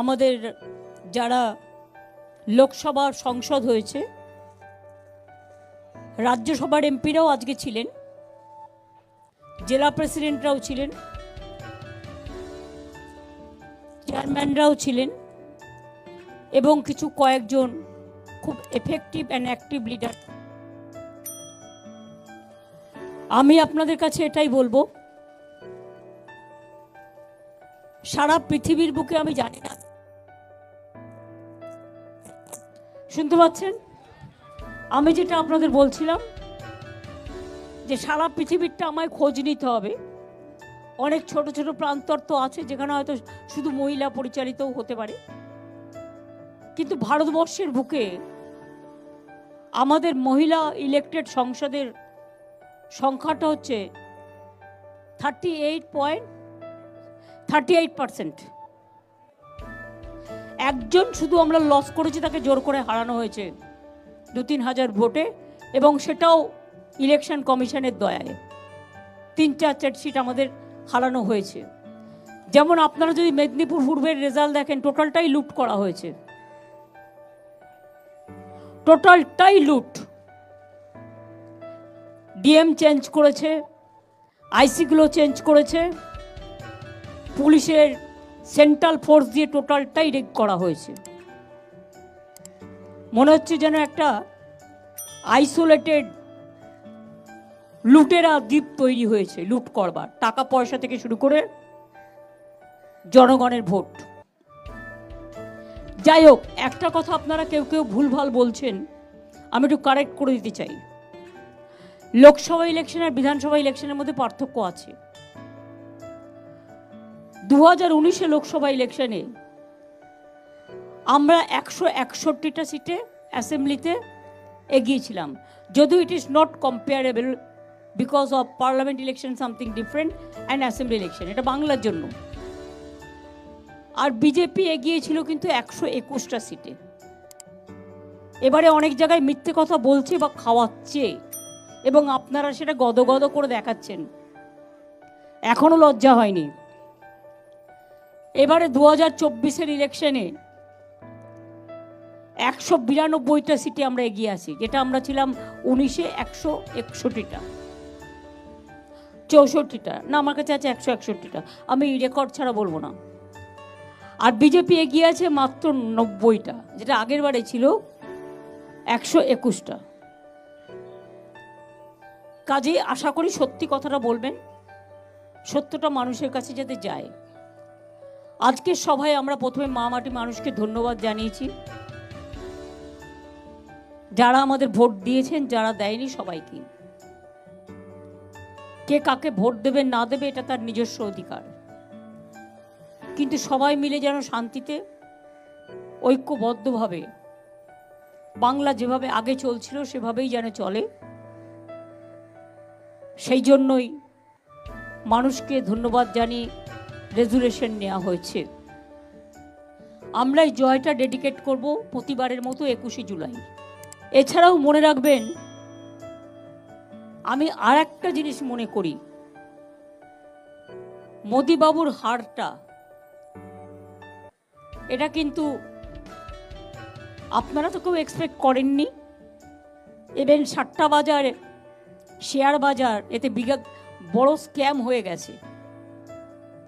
আমাদের যারা লোকসভার সংসদ হয়েছে, রাজ্যসভার এমপিরাও আজকে ছিলেন, জেলা প্রেসিডেন্টরাও ছিলেন, চেয়ারম্যানরাও ছিলেন, এবং কিছু কয়েকজন খুব এফেক্টিভ অ্যান্ড অ্যাক্টিভ লিডার আমি আপনাদের কাছে এটাই বলব, সারা পৃথিবীর বুকে আমি জানি না শুনতে পাচ্ছেন? আমি যেটা আপনাদের বলছিলাম, যে সারা পৃথিবীরটা আমায় খোঁজ নিতে হবে। অনেক ছোট ছোট প্রান্তর তো আছে, যেখানে হয়তো শুধু মহিলা পরিচালিতও হতে পারে। কিন্তু ভারতবর্ষের বুকে আমাদের মহিলা ইলেক্টেড সংসদের সংখ্যাটা হচ্ছে thirty eight point thirty eight percent একজন শুধু আমরা লস করেছি, তাকে জোর করে হারানো হয়েছে। দু তিন হাজার ভোটে এবং সেটাও ইলেকশন কমিশনের দয়ায়। তিন চার চার সিট আমাদের হারানো হয়েছে। যেমন আপনারা যদি মেদিনীপুর পূর্বের রেজাল্ট দেখেন টোটালটাই লুট করা হয়েছে। টোটালটাই লুট ডিএম চেঞ্জ করেছে আইসিগুলো চেঞ্জ করেছে, পুলিশের সেন্ট্রাল ফোর্স দিয়ে টোটালটাই রেক করা হয়েছে। মনে হচ্ছে যেন একটা আইসোলেটেড লুটেরা দ্বীপ তৈরি হয়েছে, লুট করবার। টাকা পয়সা থেকে শুরু করে জনগণের ভোট। যাই হোক, একটা কথা আপনারা কেউ কেউ ভুলভাল বলছেন, আমি একটু কারেক্ট করে দিতে চাই। লোকসভা ইলেকশন আর বিধানসভা ইলেকশনের মধ্যে পার্থক্য আছে। দু হাজার উনিশে লোকসভা ইলেকশনে আমরা একশো একষট্টিটা সিটে অ্যাসেম্বলিতে এগিয়েছিলাম। যদিও it is not comparable because of parliament election something different and assembly election এটা বাংলার জন্য। আর বিজেপি এগিয়েছিল কিন্তু একশো একুশটা সিটে। এবারে অনেক জায়গায় মিথ্যে কথা বলছে বা খাওয়াচ্ছে এবং আপনারা সেটা গদগদ করে দেখাচ্ছেন। এখনও লজ্জা হয়নি। এবারে দু হাজার চব্বিশের ইলেকশনে একশো বিরানব্বইটা সিটে আমরা এগিয়ে আছি, যেটা আমরা ছিলাম উনিশে একশো একষট্টিটা, চৌষট্টিটা, না আমার কাছে আছে একশো একষট্টিটা, আমি রেকর্ড ছাড়া বলব না। আর বিজেপি এগিয়ে আছে মাত্র নব্বইটা, যেটা আগের বারে ছিল একশো একুশটা। কাজেই আশা করি সত্যি কথাটা বলবেন, সত্যটা মানুষের কাছে যাতে যায়। আজকের সভায় আমরা প্রথমে মা মাটি মানুষকে ধন্যবাদ জানিয়েছি। যারা আমাদের ভোট দিয়েছেন, যারা দেয়নি সবাইকে। কে কাকে ভোট দেবে, না দেবে, এটা তার নিজস্ব অধিকার। কিন্তু সবাই মিলে যেন শান্তিতে, ঐক্যবদ্ধভাবে, বাংলা যেভাবে আগে চলছিল, সেভাবেই যেন চলে। সেই জন্যই মানুষকে ধন্যবাদ জানিয়ে রেজুলেশন নেওয়া হয়েছে। আমরা এই জয়টা ডেডিকেট করব প্রতিবারের মতো একুশে জুলাই। এছাড়াও মনে রাখবেন, আমি আর একটা জিনিস মনে করি। মোদিবাবুর হারটা, এটা কিন্তু আপনারা তো কেউ এক্সপেক্ট করেননি। ইভেন সাতটা বাজার শেয়ার বাজার, এতে বিঘা বড় স্ক্যাম হয়ে গেছে।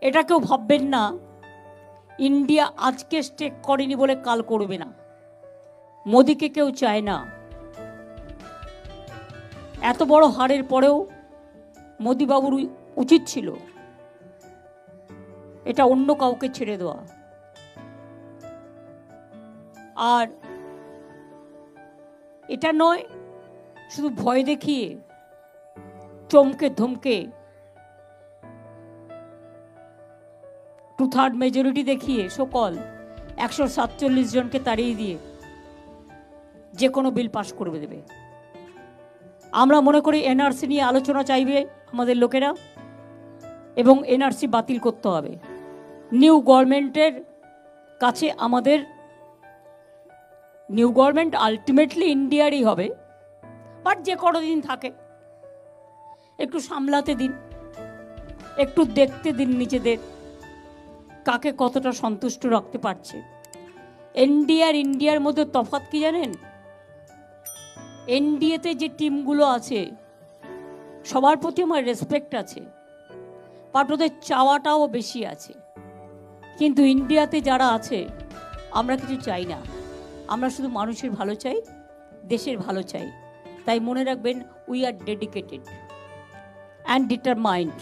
এটা কেউ ভাববেন না। ইন্ডিয়া আজকে স্টেক করেনি বলে কাল করবে না। মোদিকে কেউ চায় না। এত বড় হারের পরেও মোদিবাবুর উচিত ছিল এটা অন্য কাউকে ছেড়ে দেওয়া। আর এটা নয়, শুধু ভয় দেখিয়ে চমকে ধমকে টু থার্ড মেজরিটি দেখিয়ে সকল একশো সাতচল্লিশ জনকে তাড়িয়ে দিয়ে যে কোনো বিল পাশ করে দেবে। আমরা মনে করি এনআরসি নিয়ে আলোচনা চাইবে আমাদের লোকেরা এবং এনআরসি বাতিল করতে হবে। নিউ গভর্নমেন্টের কাছে আমাদের নিউ গভর্নমেন্ট আলটিমেটলি ইন্ডিয়ারই হবে, বাট যে কোনো দিন থাকে, একটু সামলাতে দিন, একটু দেখতে দিন নিজেদের। কাকে কতটা সন্তুষ্ট রাখতে পারছে? এনডিএ আর ইন্ডিয়ার মধ্যে তফাৎ কি জানেন? এনডিএতে যে টিমগুলো আছে, সবার প্রতি আমার রেসপেক্ট আছে। বাট ওদের চাওয়াটাও বেশি আছে। কিন্তু ইন্ডিয়াতে যারা আছে, আমরা কিছু চাই না। আমরা শুধু মানুষের ভালো চাই, দেশের ভালো চাই। তাই মনে রাখবেন we are dedicated and determined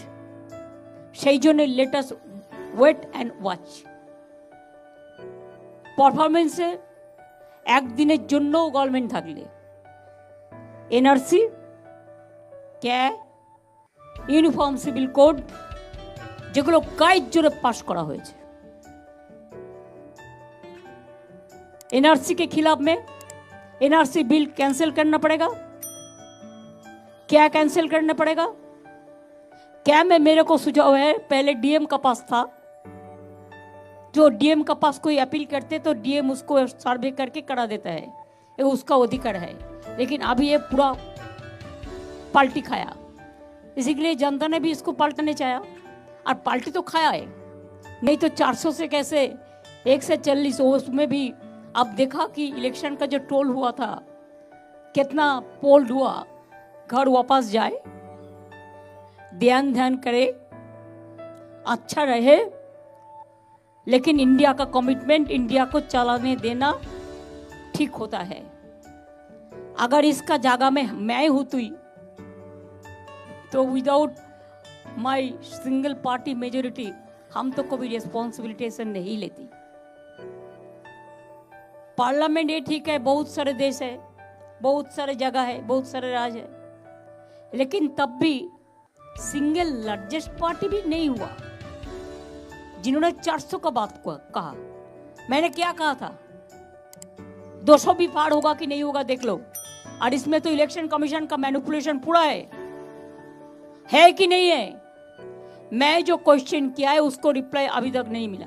সেই জন্য let us wait and watch পারফরমেন্সে একদিনের জন্যও গভর্নমেন্ট থাকলে NRC CAA uniform civil code যেগুলো গাইড জোরে পাশ করা হয়েছে एनआरसी के खिलाफ में एनआरसी बिल कैंसिल करना पड़ेगा क्या कैंसिल करना पड़ेगा क्या में मेरे को सुझाव है पहले डीएम का पास था जो डीएम का पास कोई अपील करते तो डीएम उसको सर्वे करके करा देता है। ये उसका अधिकार है। लेकिन अभी ये पूरा पलटी खाया। इसी के लिए जनता ने भी इसको पलटने चाहा और पलटी तो खाया है। नहीं तो 400 से कैसे एक से चालीस, उसमें भी अब देखा कि इलेक्शन का जो टोल हुआ था, कितना पोल हुआ। घर वापस जाए ध्यान ध्यान करे अच्छा रहे लेकिन इंडिया का कमिटमेंट इंडिया को चलाने देना ठीक होता है। अगर इसका जगह में मैं होती तो without my single party majority हम तो कभी रिस्पॉन्सिबिलिटी से नहीं लेती। पार्लियामेंट ये ठीक है, बहुत सारे देश है, बहुत सारे जगह है, बहुत सारे राज है। लेकिन तब भी सिंगल लार्जेस्ट पार्टी भी नहीं हुआ। जिन्होंने 400 का बात कहा। मैंने क्या कहा था? 200 भी पार होगा कि नहीं होगा देख लो। और इसमें तो इलेक्शन कमीशन का मैनिपुलेशन पूरा है। है कि नहीं है? मैं जो क्वेश्चन किया है, उसको रिप्लाई अभी तक नहीं मिला।